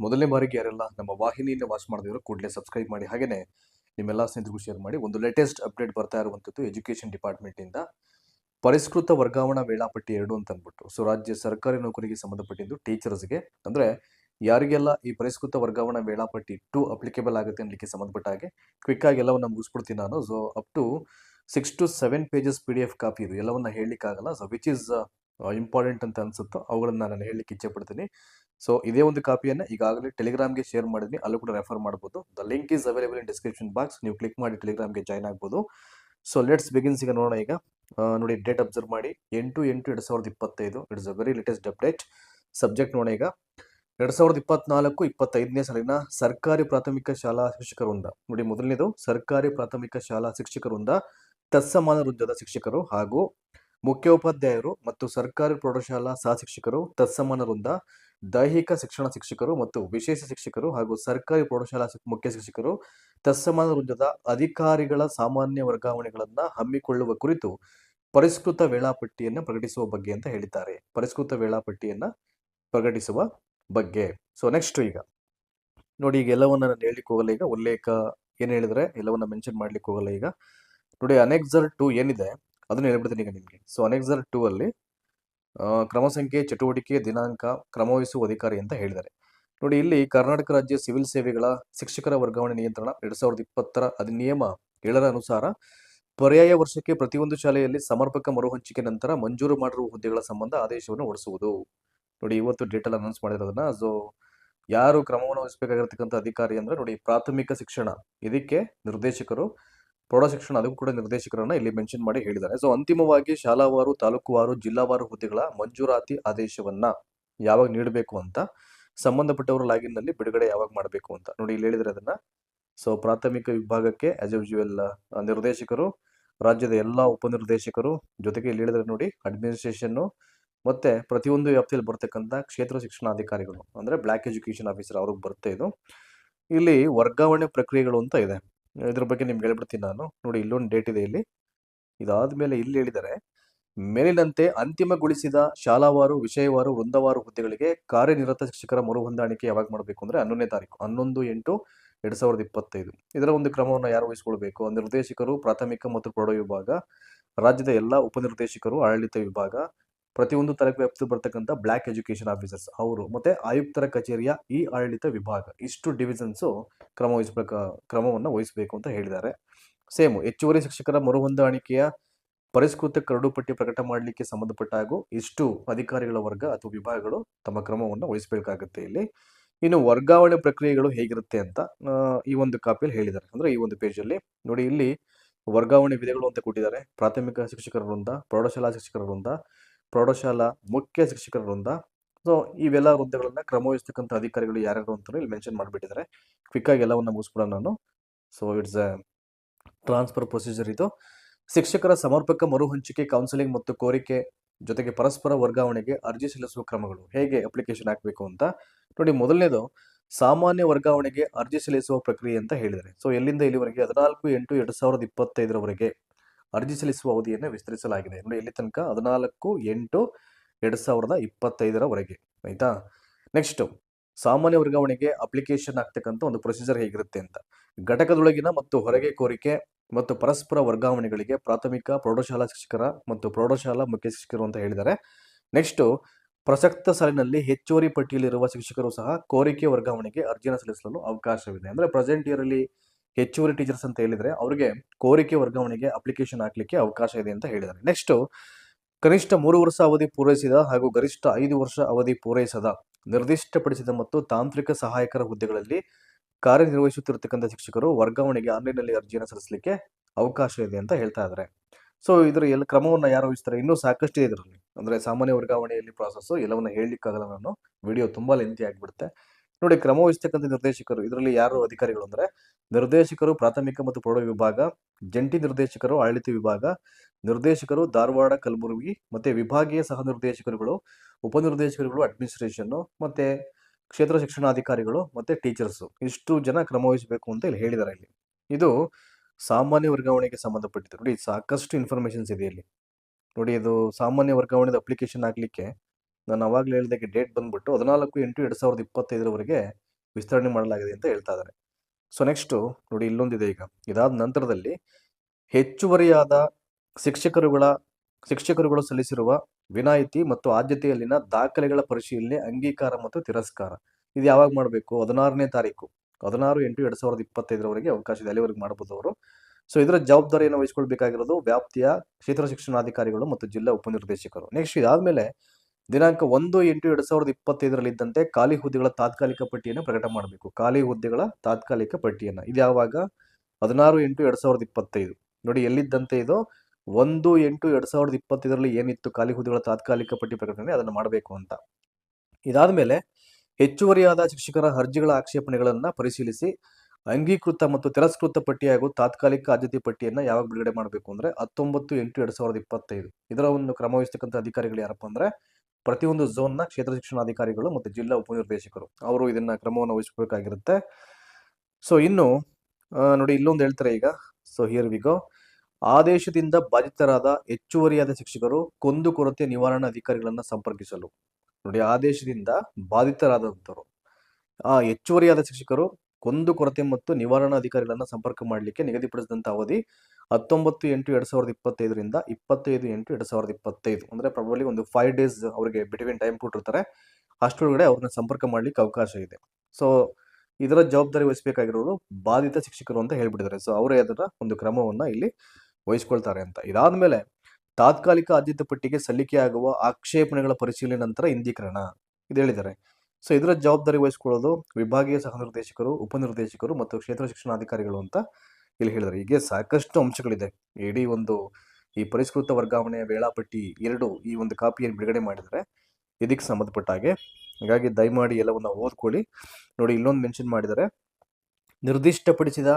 ಮೊದಲನೇ ಬಾರಿಗೆ ಯಾರೆಲ್ಲ ನಮ್ಮ ವಾಹಿನಿಯಿಂದ ವಾಚ್ ಮಾಡಿದ್ರು ಕೂಡಲೇ ಸಬ್ಸ್ಕ್ರೈಬ್ ಮಾಡಿ. ಹಾಗೆಯೇ ನಿಮ್ಮೆಲ್ಲ ಸ್ನೇಹಿತರಿಗೂ ಶೇರ್ ಮಾಡಿ. ಒಂದು ಲೇಟೆಸ್ಟ್ ಅಪ್ಡೇಟ್ ಬರ್ತಾ ಇರುವಂಥದ್ದು ಎಜುಕೇಷನ್ ಡಿಪಾರ್ಟ್ಮೆಂಟಿಂದ ಪರಿಷ್ಕೃತ ವರ್ಗಾವಣಾ ವೇಳಾಪಟ್ಟಿ ಎರಡು ಅಂತ ಅಂದ್ಬಿಟ್ಟು. ಸೊ ರಾಜ್ಯ ಸರ್ಕಾರಿ ನೌಕರಿಗೆ ಸಂಬಂಧಪಟ್ಟಿದ್ದು ಟೀಚರ್ಸ್ಗೆ ಅಂದರೆ ಯಾರಿಗೆಲ್ಲ ಈ ಪರಿಷ್ಕೃತ ವರ್ಗಾವಣಾ ವೇಳಾಪಟ್ಟಿ ಟು ಅಪ್ಲಿಕೇಬಲ್ ಆಗುತ್ತೆ ಅನ್ನಲಿಕ್ಕೆ ಸಂಬಂಧಪಟ್ಟ ಹಾಗೆ ಕ್ವಿಕ್ ಆಗಿ ಎಲ್ಲವನ್ನ ಮುಗಿಸ್ಬಿಡ್ತೀನಿ ನಾನು. So up to six to seven pages P D F copy ಇದು. ಎಲ್ಲವನ್ನ ಹೇಳಲಿಕ್ಕಾಗಲ್ಲ. ಸೊ ವಿಚ್ ಇಸ್ ಇಂಪಾರ್ಟೆಂಟ್ ಅಂತ ಅನ್ಸುತ್ತೋ ಅವುಗಳನ್ನ ನಾನು ಹೇಳಲಿಕ್ಕೆ ಇಚ್ಛೆ ಪಡ್ತೀನಿ ಸೊ ಇದೇ ಒಂದು ಕಾಪಿಯನ್ನು ಈಗಾಗಲೇ ಟೆಲಿಗ್ರಾಮ್ಗೆ ಶೇರ್ ಮಾಡಿದ್ನಿ. ಅಲ್ಲೂ ಕೂಡ ರೆಫರ್ ಮಾಡ್ಬೋದು. The link is available in description box ನೀವು ಕ್ಲಿಕ್ ಮಾಡಿ ಟೆಲಿಗ್ರಾಮ್ಗೆ ಜಾಯ್ನ್ ಆಗ್ಬೋದು. ಸೊ ಲೆಟ್ಸ್ ಬಿಗಿನ್ಸ್ ಈಗ ನೋಡೋಣ ಈಗ. ನೋಡಿ ಡೇಟ್ ಅಬ್ಸರ್ವ್ ಮಾಡಿ. ಎಂಟು ಎಂಟು ಎರಡು ಸಾವಿರದ ಇಪ್ಪತ್ತೈದು. It's a very latest update subject ನೋಡೋಣ ಈಗ. ಎರಡು ಸಾವಿರದ ಇಪ್ಪತ್ನಾಲ್ಕು, ಇಪ್ಪತ್ತೈದನೇ ಸಾಲಿನ ಸರ್ಕಾರಿ ಪ್ರಾಥಮಿಕ ಶಾಲಾ ಶಿಕ್ಷಕರ ವೃಂದ ನೋಡಿ ಮೊದಲನೇದು, ಸರ್ಕಾರಿ ಪ್ರಾಥಮಿಕ ಶಾಲಾ ಶಿಕ್ಷಕರ ವೃಂದ ತತ್ಸಮಾನ ವೃದ್ಧದ ಶಿಕ್ಷಕರು ಹಾಗೂ ಮುಖ್ಯೋಪಾಧ್ಯಾಯರು ಮತ್ತು ಸರ್ಕಾರಿ ಪ್ರೌಢಶಾಲಾ ಸಹ ಶಿಕ್ಷಕರು ತತ್ಸಮಾನ ವೃಂದ ದೈಹಿಕ ಶಿಕ್ಷಣ ಶಿಕ್ಷಕರು ಮತ್ತು ವಿಶೇಷ ಶಿಕ್ಷಕರು ಹಾಗೂ ಸರ್ಕಾರಿ ಪ್ರೌಢಶಾಲಾ ಮುಖ್ಯ ಶಿಕ್ಷಕರು ತತ್ಸಮಾನ ವೃಂದದ ಅಧಿಕಾರಿಗಳ ಸಾಮಾನ್ಯ ವರ್ಗಾವಣೆಗಳನ್ನು ಹಮ್ಮಿಕೊಳ್ಳುವ ಕುರಿತು ಪರಿಷ್ಕೃತ ವೇಳಾಪಟ್ಟಿಯನ್ನು ಪ್ರಕಟಿಸುವ ಬಗ್ಗೆ ಅಂತ ಹೇಳಿದ್ದಾರೆ. ಪರಿಷ್ಕೃತ ವೇಳಾಪಟ್ಟಿಯನ್ನು ಪ್ರಕಟಿಸುವ ಬಗ್ಗೆ. ಸೊ ನೆಕ್ಸ್ಟ್ ಈಗ. ನೋಡಿ, ಈಗ ಎಲ್ಲವನ್ನ ನಾನು ಹೇಳಲಿಕ್ಕೆ ಹೋಗಲ್ಲ. ಈಗ ಉಲ್ಲೇಖ ಏನು ಹೇಳಿದ್ರೆ, ಎಲ್ಲವನ್ನ ಮೆನ್ಷನ್ ಮಾಡ್ಲಿಕ್ಕೆ ಹೋಗಲ್ಲ ಈಗ. ನೋಡಿ ಅನೆಕ್ಸರ್ ಟು ಏನಿದೆ? ಅದನ್ನ ಹೇಳ್ಬಿಡ್ತೀನಿ ಈಗ ನಿಮಗೆ. ಸೊ ಅನೆಕ್ಸರ್ ಟೂ ಅಲ್ಲಿ ಕ್ರಮ ಸಂಖ್ಯೆ ಚಟುವಟಿಕೆ, ದಿನಾಂಕ, ಕ್ರಮವಹಿಸುವ ಅಧಿಕಾರಿ ಅಂತ ಹೇಳಿದ್ದಾರೆ. ನೋಡಿ, ಇಲ್ಲಿ ಕರ್ನಾಟಕ ರಾಜ್ಯ ಸಿವಿಲ್ ಸೇವೆಗಳ ಶಿಕ್ಷಕರ ವರ್ಗಾವಣೆ ನಿಯಂತ್ರಣ ಎರಡ್ ಸಾವಿರದ ಇಪ್ಪತ್ತರ ಅಧಿನಿಯಮ ಏಳರ ಅನುಸಾರ ಪರ್ಯಾಯ ವರ್ಷಕ್ಕೆ ಪ್ರತಿಯೊಂದು ಶಾಲೆಯಲ್ಲಿ ಸಮರ್ಪಕ ಮರುಹಂಚಿಕೆ ನಂತರ ಮಂಜೂರು ಮಾಡಿರುವ ಹುದ್ದೆಗಳ ಸಂಬಂಧ ಆದೇಶವನ್ನು ಹೊರಡಿಸುವುದು. ನೋಡಿ, ಇವತ್ತು ಡೇಟಲ್ಲಿ ಅನೌನ್ಸ್ ಮಾಡಿರೋದನ್ನ. ಸೊ ಯಾರು ಕ್ರಮವನ್ನು ವಹಿಸಬೇಕಾಗಿರ್ತಕ್ಕಂಥ ಅಧಿಕಾರಿ ಅಂದ್ರೆ ನೋಡಿ, ಪ್ರಾಥಮಿಕ ಶಿಕ್ಷಣ. ಇದಕ್ಕೆ ನಿರ್ದೇಶಕರು ಪ್ರೌಢ ಶಿಕ್ಷಣ ಅದಕ್ಕೂ ಕೂಡ ನಿರ್ದೇಶಕರನ್ನ ಇಲ್ಲಿ ಮೆನ್ಷನ್ ಮಾಡಿ ಹೇಳಿದ್ದಾರೆ. ಸೊ ಅಂತಿಮವಾಗಿ ಶಾಲಾವಾರು, ತಾಲೂಕುವಾರು, ಜಿಲ್ಲಾವಾರು ಹುದ್ದೆಗಳ ಮಂಜೂರಾತಿ ಆದೇಶವನ್ನ ಯಾವಾಗ ನೀಡಬೇಕು ಅಂತ, ಸಂಬಂಧಪಟ್ಟವರ ಲಾಗಿನ್ನಲ್ಲಿ ಬಿಡುಗಡೆ ಯಾವಾಗ ಮಾಡಬೇಕು ಅಂತ ನೋಡಿ ಇಲ್ಲಿ ಹೇಳಿದ್ರೆ ಅದನ್ನ. ಸೊ ಪ್ರಾಥಮಿಕ ವಿಭಾಗಕ್ಕೆ ಆಸ್ ಯೂಶುವಲ್ ನಿರ್ದೇಶಕರು, ರಾಜ್ಯದ ಎಲ್ಲ ಉಪನಿರ್ದೇಶಕರು ಜೊತೆಗೆ ಇಲ್ಲಿ ಹೇಳಿದ್ರೆ ನೋಡಿ ಅಡ್ಮಿನಿಸ್ಟ್ರೇಷನ್ ಮತ್ತೆ ಪ್ರತಿಯೊಂದು ವ್ಯಾಪ್ತಿಯಲ್ಲಿ ಬರ್ತಕ್ಕಂಥ ಕ್ಷೇತ್ರ ಶಿಕ್ಷಣಾಧಿಕಾರಿಗಳು, ಅಂದ್ರೆ ಬ್ಲಾಕ್ ಎಜುಕೇಶನ್ ಆಫೀಸರ್ ಅವ್ರಿಗೆ ಬರುತ್ತೆ ಇದು. ಇಲ್ಲಿ ವರ್ಗಾವಣೆ ಪ್ರಕ್ರಿಯೆಗಳು ಅಂತ ಇದೆ. ಇದ್ರ ಬಗ್ಗೆ ನಿಮ್ಗೆ ಹೇಳ್ಬಿಡ್ತೀನಿ ನಾನು. ನೋಡಿ, ಇಲ್ಲೊಂದು ಡೇಟ್ ಇದೆ ಇಲ್ಲಿ. ಇದಾದ ಮೇಲೆ ಇಲ್ಲಿ ಹೇಳಿದರೆ, ಮೇಲಿನಂತೆ ಅಂತಿಮಗೊಳಿಸಿದ ಶಾಲಾವಾರು, ವಿಷಯವಾರು, ವೃಂದವಾರು ಹುದ್ದೆಗಳಿಗೆ ಕಾರ್ಯನಿರತ ಶಿಕ್ಷಕರ ಮರು ಹೊಂದಾಣಿಕೆ ಯಾವಾಗ ಮಾಡಬೇಕು ಅಂದ್ರೆ ಹನ್ನೊಂದನೇ ತಾರೀಕು, ಹನ್ನೊಂದು ಎಂಟು ಎರಡ್ ಸಾವಿರದ ಇಪ್ಪತ್ತೈದು. ಇದರ ಒಂದು ಕ್ರಮವನ್ನು ಯಾರು ವಹಿಸಿಕೊಳ್ಬೇಕು? ನಿರ್ದೇಶಕರು, ಪ್ರಾಥಮಿಕ ಮತ್ತು ಪ್ರೌಢ ವಿಭಾಗ, ರಾಜ್ಯದ ಎಲ್ಲ ಉಪನಿರ್ದೇಶಕರು, ಆಡಳಿತ ವಿಭಾಗ ಪ್ರತಿಯೊಂದು ತಾಲೂಕು ವ್ಯಾಪ್ತಿ ಬರ್ತಕ್ಕಂಥ ಬ್ಲಾಕ್ ಎಜುಕೇಶನ್ ಆಫೀಸರ್ಸ್ ಅವರು ಮತ್ತೆ ಆಯುಕ್ತರ ಕಚೇರಿಯ ಇ ಆಡಳಿತ ವಿಭಾಗ ಇಷ್ಟು ಡಿವಿಷನ್ಸ್ ಕ್ರಮ ವಹಿಸಬೇಕು ಕ್ರಮವನ್ನು ವಹಿಸಬೇಕು ಅಂತ ಹೇಳಿದ್ದಾರೆ. ಸೇಮ್ ಹೆಚ್ಚುವರಿ ಶಿಕ್ಷಕರ ಮರುಹೊಂದಾಣಿಕೆಯ ಪರಿಷ್ಕೃತ ಕರಡು ಪಟ್ಟಿ ಪ್ರಕಟ ಮಾಡಲಿಕ್ಕೆ ಸಂಬಂಧಪಟ್ಟ ಹಾಗೂ ಇಷ್ಟು ಅಧಿಕಾರಿಗಳ ವರ್ಗ ಅಥವಾ ವಿಭಾಗಗಳು ತಮ್ಮ ಕ್ರಮವನ್ನು ವಹಿಸಬೇಕಾಗುತ್ತೆ ಇಲ್ಲಿ. ಇನ್ನು ವರ್ಗಾವಣೆ ಪ್ರಕ್ರಿಯೆಗಳು ಹೇಗಿರುತ್ತೆ ಅಂತ ಈ ಒಂದು ಕಾಪಿಯಲ್ಲಿ ಹೇಳಿದ್ದಾರೆ. ಅಂದ್ರೆ ಈ ಒಂದು ಪೇಜಲ್ಲಿ ನೋಡಿ ಇಲ್ಲಿ ವರ್ಗಾವಣೆ ವಿಧಗಳು ಅಂತ ಕೊಟ್ಟಿದ್ದಾರೆ. ಪ್ರಾಥಮಿಕ ಶಿಕ್ಷಕರ ವೃಂದ, ಪ್ರೌಢಶಾಲಾ ಶಿಕ್ಷಕರ ವೃಂದ ಪ್ರೌಢಶಾಲಾ ಮುಖ್ಯ ಶಿಕ್ಷಕರ ವೃಂದ ಸೊ ಇವೆಲ್ಲ ವೃಂದಗಳನ್ನ ಕ್ರಮವಹಿಸ್ತಕ್ಕಂಥ ಅಧಿಕಾರಿಗಳು ಯಾರ್ಯಾರು ಅಂತ ಇಲ್ಲಿ ಮೆನ್ಷನ್ ಮಾಡಿಬಿಟ್ಟಿದ್ದಾರೆ. ಕ್ವಿಕ್ ಆಗಿ ಎಲ್ಲವನ್ನ ಮುಗಿಸ್ಬಿಡೋಣ ನಾನು. So it's a transfer procedure ಇದು. ಶಿಕ್ಷಕರ ಸಮರ್ಪಕ ಮರುಹಂಚಿಕೆ ಕೌನ್ಸಿಲಿಂಗ್ ಮತ್ತು ಕೋರಿಕೆ ಜೊತೆಗೆ ಪರಸ್ಪರ ವರ್ಗಾವಣೆಗೆ ಅರ್ಜಿ ಸಲ್ಲಿಸುವ ಕ್ರಮಗಳು. ಹೇಗೆ ಅಪ್ಲಿಕೇಶನ್ ಹಾಕಬೇಕು ಅಂತ. ನೋಡಿ, ಮೊದಲನೇದು ಸಾಮಾನ್ಯ ವರ್ಗಾವಣೆಗೆ ಅರ್ಜಿ ಸಲ್ಲಿಸುವ ಪ್ರಕ್ರಿಯೆ ಅಂತ ಹೇಳಿದರೆ ಸೊ ಎಲ್ಲಿಂದ ಇಲ್ಲಿವರೆಗೆ? ಹದಿನಾಲ್ಕು ಎಂಟು ಎರಡು ಸಾವಿರದ ಇಪ್ಪತ್ತೈದರವರೆಗೆ. ಅರ್ಜಿ ಸಲ್ಲಿಸುವ ಅವಧಿಯನ್ನು ವಿಸ್ತರಿಸಲಾಗಿದೆ. ನೋಡಿ, ಇಲ್ಲಿ ತನಕ ಹದಿನಾಲ್ಕು ಎಂಟು ಎರಡು ಸಾವಿರದ ಇಪ್ಪತ್ತೈದರವರೆಗೆ, ಆಯ್ತಾ? ನೆಕ್ಸ್ಟ್ ಸಾಮಾನ್ಯ ವರ್ಗಾವಣೆಗೆ ಅಪ್ಲಿಕೇಶನ್ ಆಗ್ತಕ್ಕಂಥ ಒಂದು ಪ್ರೊಸೀಜರ್ ಹೇಗಿರುತ್ತೆ ಅಂತ. ಘಟಕದೊಳಗಿನ ಮತ್ತು ಹೊರಗೆ ಕೋರಿಕೆ ಮತ್ತು ಪರಸ್ಪರ ವರ್ಗಾವಣೆಗಳಿಗೆ ಪ್ರಾಥಮಿಕ, ಪ್ರೌಢಶಾಲಾ ಶಿಕ್ಷಕರ ಮತ್ತು ಪ್ರೌಢಶಾಲಾ ಮುಖ್ಯ ಶಿಕ್ಷಕರು ಅಂತ ಹೇಳಿದ್ದಾರೆ. ನೆಕ್ಸ್ಟ್ ಪ್ರಸಕ್ತ ಸಾಲಿನಲ್ಲಿ ಹೆಚ್ಚುವರಿ ಪಟ್ಟಿಯಲ್ಲಿರುವ ಶಿಕ್ಷಕರು ಸಹ ಕೋರಿಕೆ ವರ್ಗಾವಣೆಗೆ ಅರ್ಜಿಯನ್ನು ಸಲ್ಲಿಸಲು ಅವಕಾಶವಿದೆ. ಅಂದ್ರೆ ಪ್ರೆಸೆಂಟ್ ಇಯರ್ ಅಲ್ಲಿ ಹೆಚ್ಚುವರಿ ಟೀಚರ್ಸ್ ಅಂತ ಹೇಳಿದ್ರೆ ಅವರಿಗೆ ಕೋರಿಕೆ ವರ್ಗಾವಣೆಗೆ ಅಪ್ಲಿಕೇಶನ್ ಹಾಕಲಿಕ್ಕೆ ಅವಕಾಶ ಇದೆ ಅಂತ ಹೇಳಿದ್ದಾರೆ. ನೆಕ್ಸ್ಟ್ ಕನಿಷ್ಠ ಮೂರು ವರ್ಷ ಅವಧಿ ಪೂರೈಸಿದ ಹಾಗೂ ಗರಿಷ್ಠ ಐದು ವರ್ಷ ಅವಧಿ ಪೂರೈಸದ, ನಿರ್ದಿಷ್ಟಪಡಿಸಿದ ಮತ್ತು ತಾಂತ್ರಿಕ ಸಹಾಯಕರ ಹುದ್ದೆಗಳಲ್ಲಿ ಕಾರ್ಯನಿರ್ವಹಿಸುತ್ತಿರತಕ್ಕಂಥ ಶಿಕ್ಷಕರು ವರ್ಗಾವಣೆಗೆ ಆನ್ಲೈನ್ನಲ್ಲಿ ಅರ್ಜಿಯನ್ನು ಸಲ್ಲಿಸಲಿಕ್ಕೆ ಅವಕಾಶ ಇದೆ ಅಂತ ಹೇಳ್ತಾ ಇದ್ದಾರೆ. ಸೊ ಇದರ ಎಲ್ಲ ಕ್ರಮವನ್ನು ಯಾರು ವಹಿಸ್ತಾರೆ? ಇನ್ನೂ ಸಾಕಷ್ಟು ಇದೆ ಇದರಲ್ಲಿ. ಅಂದ್ರೆ ಸಾಮಾನ್ಯ ವರ್ಗಾವಣೆಯಲ್ಲಿ ಪ್ರಾಸೆಸ್ ಎಲ್ಲವನ್ನ ಹೇಳಲಿಕ್ಕಾಗಲ್ಲ ನಾನು. ವಿಡಿಯೋ ತುಂಬಾ ಲೆಂತಿ ಆಗಿಬಿಡುತ್ತೆ. ನೋಡಿ ಕ್ರಮ ವಹಿಸ್ತಕ್ಕಂಥ ನಿರ್ದೇಶಕರು, ಇದರಲ್ಲಿ ಯಾರು ಅಧಿಕಾರಿಗಳು ಅಂದ್ರೆ, ನಿರ್ದೇಶಕರು ಪ್ರಾಥಮಿಕ ಮತ್ತು ಪ್ರೌಢ ವಿಭಾಗ, ಜಂಟಿ ನಿರ್ದೇಶಕರು ಆಡಳಿತ ವಿಭಾಗ, ನಿರ್ದೇಶಕರು ಧಾರವಾಡ, ಕಲಬುರಗಿ ಮತ್ತೆ ವಿಭಾಗೀಯ ಸಹ ನಿರ್ದೇಶಕರುಗಳು ಉಪನಿರ್ದೇಶಕರುಗಳು ಅಡ್ಮಿನಿಸ್ಟ್ರೇಷನ್ ಮತ್ತೆ ಕ್ಷೇತ್ರ ಶಿಕ್ಷಣಾಧಿಕಾರಿಗಳು ಮತ್ತೆ ಟೀಚರ್ಸ್ ಇಷ್ಟು ಜನ ಕ್ರಮ ವಹಿಸಬೇಕು ಅಂತ ಇಲ್ಲಿ ಹೇಳಿದ್ದಾರೆ ಇಲ್ಲಿ. ಇದು ಸಾಮಾನ್ಯ ವರ್ಗಾವಣೆಗೆ ಸಂಬಂಧಪಟ್ಟಿದೆ. ನೋಡಿ ಸಾಕಷ್ಟು ಇನ್ಫಾರ್ಮೇಶನ್ಸ್ ಇದೆ ಇಲ್ಲಿ. ನೋಡಿ ಇದು ಸಾಮಾನ್ಯ ವರ್ಗಾವಣೆದ ಅಪ್ಲಿಕೇಶನ್ ಹಾಕ್ಲಿಕ್ಕೆ ನಾನು ಅವಾಗಲೇ ಹೇಳಿದಕ್ಕೆ ಡೇಟ್ ಬಂದ್ಬಿಟ್ಟು ಹದಿನಾಲ್ಕು ಎಂಟು ಎರಡು ಸಾವಿರದ ಇಪ್ಪತ್ತೈದರವರೆಗೆ ವಿಸ್ತರಣೆ ಮಾಡಲಾಗಿದೆ ಅಂತ ಹೇಳ್ತಾ ಇದ್ದಾರೆ ಸೊ ನೆಕ್ಸ್ಟು ನೋಡಿ ಇಲ್ಲೊಂದಿದೆ ಈಗ. ಇದಾದ ನಂತರದಲ್ಲಿ ಹೆಚ್ಚುವರಿಯಾದ ಶಿಕ್ಷಕರುಗಳ, ಶಿಕ್ಷಕರುಗಳು ಸಲ್ಲಿಸಿರುವ ವಿನಾಯಿತಿ ಮತ್ತು ಆದ್ಯತೆಯಲ್ಲಿನ ದಾಖಲೆಗಳ ಪರಿಶೀಲನೆ, ಅಂಗೀಕಾರ ಮತ್ತು ತಿರಸ್ಕಾರ. ಇದು ಯಾವಾಗ ಮಾಡಬೇಕು? ಹದಿನಾರನೇ ತಾರೀಕು. ಹದಿನಾರು ಎಂಟು ಎರಡು ಸಾವಿರದ ಇಪ್ಪತ್ತೈದರವರೆಗೆ ಅವಕಾಶ ಇದೆ. ಅಲ್ಲಿವರೆಗೆ ಮಾಡಬಹುದು ಅವರು. ಸೊ ಇದರ ಜವಾಬ್ದಾರಿಯನ್ನು ವಹಿಸಿಕೊಳ್ಬೇಕಾಗಿರೋದು ವ್ಯಾಪ್ತಿಯ ಕ್ಷೇತ್ರ ಶಿಕ್ಷಣಾಧಿಕಾರಿಗಳು ಮತ್ತು ಜಿಲ್ಲಾ ಉಪನಿರ್ದೇಶಕರು. ನೆಕ್ಸ್ಟ್ ಇದಾದ್ಮೇಲೆ ದಿನಾಂಕ ಒಂದು ಎಂಟು ಎರಡು ಸಾವಿರದ ಇಪ್ಪತ್ತೈದರಲ್ಲಿದ್ದಂತೆ ಖಾಲಿ ಹುದ್ದೆಗಳ ತಾತ್ಕಾಲಿಕ ಪಟ್ಟಿಯನ್ನು ಪ್ರಕಟ ಮಾಡಬೇಕು. ಖಾಲಿ ಹುದ್ದೆಗಳ ತಾತ್ಕಾಲಿಕ ಪಟ್ಟಿಯನ್ನು. ಇದು ಯಾವಾಗ? ಹದಿನಾರು ಎಂಟು ಎರಡು ಸಾವಿರದ ಇಪ್ಪತ್ತೈದು. ನೋಡಿ, ಎಲ್ಲಿದ್ದಂತೆ ಇದು? ಒಂದು ಎಂಟು ಎರಡು ಸಾವಿರದ ಇಪ್ಪತ್ತೈದರಲ್ಲಿ ಏನಿತ್ತು ಖಾಲಿ ಹುದ್ದೆಗಳ ತಾತ್ಕಾಲಿಕ ಪಟ್ಟಿ ಪ್ರಕಟಣೆ? ಅದನ್ನು ಮಾಡಬೇಕು ಅಂತ. ಇದಾದ ಮೇಲೆ ಹೆಚ್ಚುವರಿಯಾದ ಶಿಕ್ಷಕರ ಅರ್ಜಿಗಳ ಆಕ್ಷೇಪಣೆಗಳನ್ನು ಪರಿಶೀಲಿಸಿ ಅಂಗೀಕೃತ ಮತ್ತು ತಿರಸ್ಕೃತ ಪಟ್ಟಿ ಹಾಗೂ ತಾತ್ಕಾಲಿಕ ಆದ್ಯತೆ ಪಟ್ಟಿಯನ್ನು ಯಾವಾಗ ಬಿಡುಗಡೆ ಮಾಡಬೇಕು ಅಂದರೆ ಹತ್ತೊಂಬತ್ತು ಎಂಟು ಎರಡು ಸಾವಿರದ ಇಪ್ಪತ್ತೈದು. ಇದರ ಒಂದು ಕ್ರಮ ವಹಿಸ್ತಕ್ಕಂಥ ಅಧಿಕಾರಿಗಳು ಯಾರಪ್ಪ ಅಂದರೆ ಪ್ರತಿಯೊಂದು ಝೋನ್ನ ಕ್ಷೇತ್ರ ಶಿಕ್ಷಣಾಧಿಕಾರಿಗಳು ಮತ್ತು ಜಿಲ್ಲಾ ಉಪನಿರ್ದೇಶಕರು ಅವರು ಇದನ್ನ ಕ್ರಮವನ್ನು ವಹಿಸಬೇಕಾಗಿರುತ್ತೆ. ಸೊ ಇನ್ನು ನೋಡಿ ಇಲ್ಲೊಂದು ಹೇಳ್ತಾರೆ ಈಗ. ಸೊ ಹಿಯರ್ ವಿಗೋ ಆದೇಶದಿಂದ ಬಾಧಿತರಾದ ಹೆಚ್ಚುವರಿಯಾದ ಶಿಕ್ಷಕರು ಕುಂದುಕೊರತೆ ನಿವಾರಣಾ ಅಧಿಕಾರಿಗಳನ್ನ ಸಂಪರ್ಕಿಸಲು. ನೋಡಿ, ಆದೇಶದಿಂದ ಬಾಧಿತರಾದಂಥವ್ರು ಆ, ಹೆಚ್ಚುವರಿಯಾದ ಶಿಕ್ಷಕರು ಕುಂದುಕೊರತೆ ಮತ್ತು ನಿವಾರಣಾ ಅಧಿಕಾರಿಗಳನ್ನು ಸಂಪರ್ಕ ಮಾಡಲಿಕ್ಕೆ ನಿಗದಿಪಡಿಸಿದಂಥ ಅವಧಿ ಹತ್ತೊಂಬತ್ತು ಎಂಟು ಎರಡು ಸಾವಿರದ ಇಪ್ಪತ್ತೈದರಿಂದ ಇಪ್ಪತ್ತೈದು ಎಂಟು ಎರಡು ಸಾವಿರದ ಇಪ್ಪತ್ತೈದು. ಅಂದರೆ ಪ್ರಾಬಲಿ ಒಂದು ಫೈವ್ ಡೇಸ್ ಅವರಿಗೆ ಬಿಟ್ವೀನ್ ಟೈಮ್ ಕೊಟ್ಟಿರ್ತಾರೆ. ಅಷ್ಟರೊಳಗಡೆ ಅವ್ರನ್ನ ಸಂಪರ್ಕ ಮಾಡಲಿಕ್ಕೆ ಅವಕಾಶ ಇದೆ. ಸೊ ಇದರ ಜವಾಬ್ದಾರಿ ವಹಿಸಬೇಕಾಗಿರೋರು ಬಾಧಿತ ಶಿಕ್ಷಕರು ಅಂತ ಹೇಳ್ಬಿಟ್ಟಿದ್ದಾರೆ. ಸೊ ಅವರೇ ಅದರ ಒಂದು ಕ್ರಮವನ್ನ ಇಲ್ಲಿ ವಹಿಸ್ಕೊಳ್ತಾರೆ ಅಂತ. ಇದಾದ್ಮೇಲೆ ತಾತ್ಕಾಲಿಕ ಆದ್ಯತೆ ಪಟ್ಟಿಗೆ ಸಲ್ಲಿಕೆಯಾಗುವ ಆಕ್ಷೇಪಣೆಗಳ ಪರಿಶೀಲನೆ ನಂತರ ಇಂದೀಕರಣ. ಇದು ಹೇಳಿದ್ದಾರೆ. ಸೊ ಇದರ ಜವಾಬ್ದಾರಿ ವಹಿಸ್ಕೊಳ್ಳೋದು ವಿಭಾಗೀಯ ಸಹ ನಿರ್ದೇಶಕರು ಉಪನಿರ್ದೇಶಕರು ಮತ್ತು ಕ್ಷೇತ್ರ ಶಿಕ್ಷಣಾಧಿಕಾರಿಗಳು ಅಂತ ಇಲ್ಲಿ ಹೇಳಿದ್ದಾರೆ ಹೀಗೆ ಸಾಕಷ್ಟು ಅಂಶಗಳಿದೆ. ಇಡೀ ಒಂದು ಈ ಪರಿಷ್ಕೃತ ವರ್ಗಾವಣೆಯ ವೇಳಾಪಟ್ಟಿ ಎರಡು ಈ ಒಂದು ಕಾಪಿಯನ್ನು ಬಿಡುಗಡೆ ಮಾಡಿದರೆ ಇದಕ್ಕೆ ಸಂಬಂಧಪಟ್ಟ ಹಾಗೆ. ಹಾಗಾಗಿ ದಯಮಾಡಿ ಎಲ್ಲವನ್ನು ಓದ್ಕೊಳ್ಳಿ. ನೋಡಿ, ಇಲ್ಲೊಂದು ಮೆನ್ಷನ್ ಮಾಡಿದ್ದಾರೆ. ನಿರ್ದಿಷ್ಟಪಡಿಸಿದ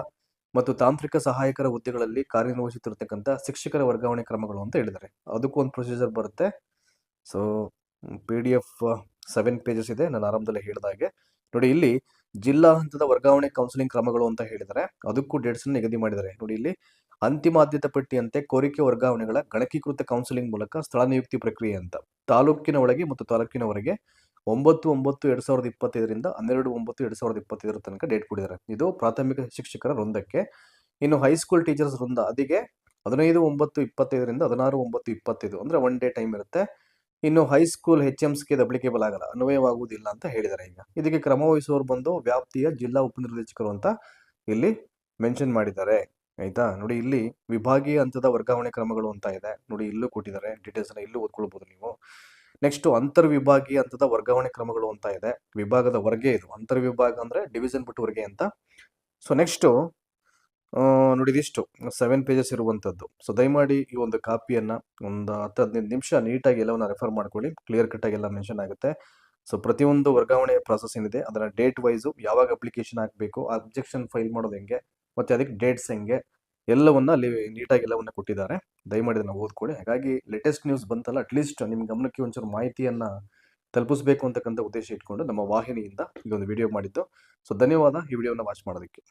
ಮತ್ತು ತಾಂತ್ರಿಕ ಸಹಾಯಕರ ಹುದ್ದೆಗಳಲ್ಲಿ ಕಾರ್ಯನಿರ್ವಹಿಸುತ್ತಿರತಕ್ಕಂಥ ಶಿಕ್ಷಕರ ವರ್ಗಾವಣೆ ಕ್ರಮಗಳು ಅಂತ ಹೇಳಿದ್ದಾರೆ. ಅದಕ್ಕೂ ಒಂದು ಪ್ರೊಸೀಜರ್ ಬರುತ್ತೆ. So P D F seven pages ಇದೆ, ನಾನು ಆರಂಭದಲ್ಲಿ ಹೇಳಿದ ಹಾಗೆ. ನೋಡಿ ಇಲ್ಲಿ ಜಿಲ್ಲಾ ಹಂತದ ವರ್ಗಾವಣೆ ಕೌನ್ಸಿಲಿಂಗ್ ಕ್ರಮಗಳು ಅಂತ ಹೇಳಿದರೆ. ಅದಕ್ಕೂ ಡೇಟ್ಸ್ ನಿಗದಿ ಮಾಡಿದ್ದಾರೆ ನೋಡಿ ಇಲ್ಲಿ ಅಂತಿಮ ಆದ್ಯತೆ ಪಟ್ಟಿಯಂತೆ ಕೋರಿಕೆ ವರ್ಗಾವಣೆಗಳ ಗಣಕೀಕೃತ ಕೌನ್ಸಿಲಿಂಗ್ ಮೂಲಕ ಸ್ಥಳ ನಿಯುಕ್ತಿ ಪ್ರಕ್ರಿಯೆ ಅಂತ. ತಾಲೂಕಿನ ಒಳಗೆ ಮತ್ತು ತಾಲೂಕಿನವರೆಗೆ ಒಂಬತ್ತು ಒಂಬತ್ತು ಎರಡ್ ಸಾವಿರದ ಇಪ್ಪತ್ತೈದರಿಂದ ಹನ್ನೆರಡು ಒಂಬತ್ತು ಎರಡ್ ಸಾವಿರದ ಇಪ್ಪತ್ತೈದರ ತನಕ ಡೇಟ್ ಕೊಡಿದ್ದಾರೆ ಇದು ಪ್ರಾಥಮಿಕ ಶಿಕ್ಷಕರ ವೃಂದಕ್ಕೆ. ಇನ್ನು ಹೈಸ್ಕೂಲ್ ಟೀಚರ್ಸ್ ವೃಂದ, ಅದಿಗೆ ಹದಿನೈದು ಒಂಬತ್ತು ಇಪ್ಪತ್ತೈದರಿಂದ ಹದಿನಾರು ಒಂಬತ್ತು ಇಪ್ಪತ್ತೈದು, ಅಂದ್ರೆ ಒನ್ ಡೇ ಟೈಮ್ ಇರುತ್ತೆ. ಇನ್ನು ಹೈಸ್ಕೂಲ್ ಎಚ್ ಎಂ ಸ್ಕೇದ್ ಅಪ್ಲಿಕೇಬಲ್ ಆಗಲ್ಲ, ಅನ್ವಯವಾಗುವುದಿಲ್ಲ ಅಂತ ಹೇಳಿದ್ದಾರೆ ಈಗ. ಇದಕ್ಕೆ ಕ್ರಮ ವಹಿಸುವವರು ಬಂದು ವ್ಯಾಪ್ತಿಯ ಜಿಲ್ಲಾ ಉಪನಿರ್ದೇಶಕರು ಅಂತ ಇಲ್ಲಿ ಮೆನ್ಷನ್ ಮಾಡಿದ್ದಾರೆ, ಆಯ್ತಾ? ನೋಡಿ, ಇಲ್ಲಿ ವಿಭಾಗೀಯ ಹಂತದ ವರ್ಗಾವಣೆ ಕ್ರಮಗಳು ಅಂತ ಇದೆ. ನೋಡಿ, ಇಲ್ಲೂ ಕೊಟ್ಟಿದ್ದಾರೆ. ಡೀಟೇಲ್ಸ್ನ ಇಲ್ಲೂ ಓದ್ಕೊಳ್ಬಹುದು ನೀವು. ನೆಕ್ಸ್ಟ್ ಅಂತರ್ ವಿಭಾಗೀಯ ಹಂತದ ವರ್ಗಾವಣೆ ಕ್ರಮಗಳು ಅಂತ ಇದೆ. ವಿಭಾಗದ ವರ್ಗೆ ಇದು. ಅಂತರ್ ವಿಭಾಗ ಅಂದ್ರೆ ಡಿವಿಷನ್ ಬಿಟ್ಟು ವರ್ಗೆ ಅಂತ. ಸೊ ನೆಕ್ಸ್ಟ್ ನೋಡಿ ಇದಿಷ್ಟು. ಸೆವೆನ್ ಪೇಜಸ್ ಇರುವಂಥದ್ದು ಸೊ ದಯಮಾಡಿ ಈ ಒಂದು ಕಾಪಿಯನ್ನ ಒಂದು ಹತ್ತು ಹದಿನೈದು ನಿಮಿಷ ನೀಟಾಗಿ ಎಲ್ಲವನ್ನ ರೆಫರ್ ಮಾಡ್ಕೊಳ್ಳಿ. ಕ್ಲಿಯರ್ ಕಟ್ ಆಗಿ ಎಲ್ಲ ಮೆನ್ಷನ್ ಆಗುತ್ತೆ. ಸೊ ಪ್ರತಿಯೊಂದು ವರ್ಗಾವಣೆ ಪ್ರಾಸೆಸ್ ಏನಿದೆ, ಅದರ ಡೇಟ್ ವೈಸು ಯಾವಾಗ ಅಪ್ಲಿಕೇಶನ್ ಹಾಕಬೇಕು ಅಬ್ಜೆಕ್ಷನ್ ಫೈಲ್ ಮಾಡೋದು ಹೆಂಗೆ, ಮತ್ತೆ ಅದಕ್ಕೆ ಡೇಟ್ಸ್ ಹೆಂಗೆ, ಎಲ್ಲವನ್ನ ಅಲ್ಲಿ ನೀಟಾಗಿ ಎಲ್ಲವನ್ನ ಕೊಟ್ಟಿದ್ದಾರೆ. ದಯಮಾಡಿ ಅದನ್ನ ಓದ್ಕೊಳ್ಳಿ. ಹಾಗಾಗಿ ಲೇಟೆಸ್ಟ್ ನ್ಯೂಸ್ ಬಂತಲ್ಲ ಅಟ್ಲೀಸ್ಟ್ ನಿಮ್ಮ ಗಮನಕ್ಕೆ ಒಂಚೂರು ಮಾಹಿತಿಯನ್ನ ತಲುಪಿಸಬೇಕು ಅಂತಕ್ಕಂಥ ಉದ್ದೇಶ ಇಟ್ಕೊಂಡು ನಮ್ಮ ವಾಹಿನಿಯಿಂದ ಈ ಒಂದು ವಿಡಿಯೋ ಮಾಡಿದ್ದು. ಸೊ ಧನ್ಯವಾದ. ಈ ವಿಡಿಯೋನ ವಾಚ್ ಮಾಡೋದಕ್ಕೆ.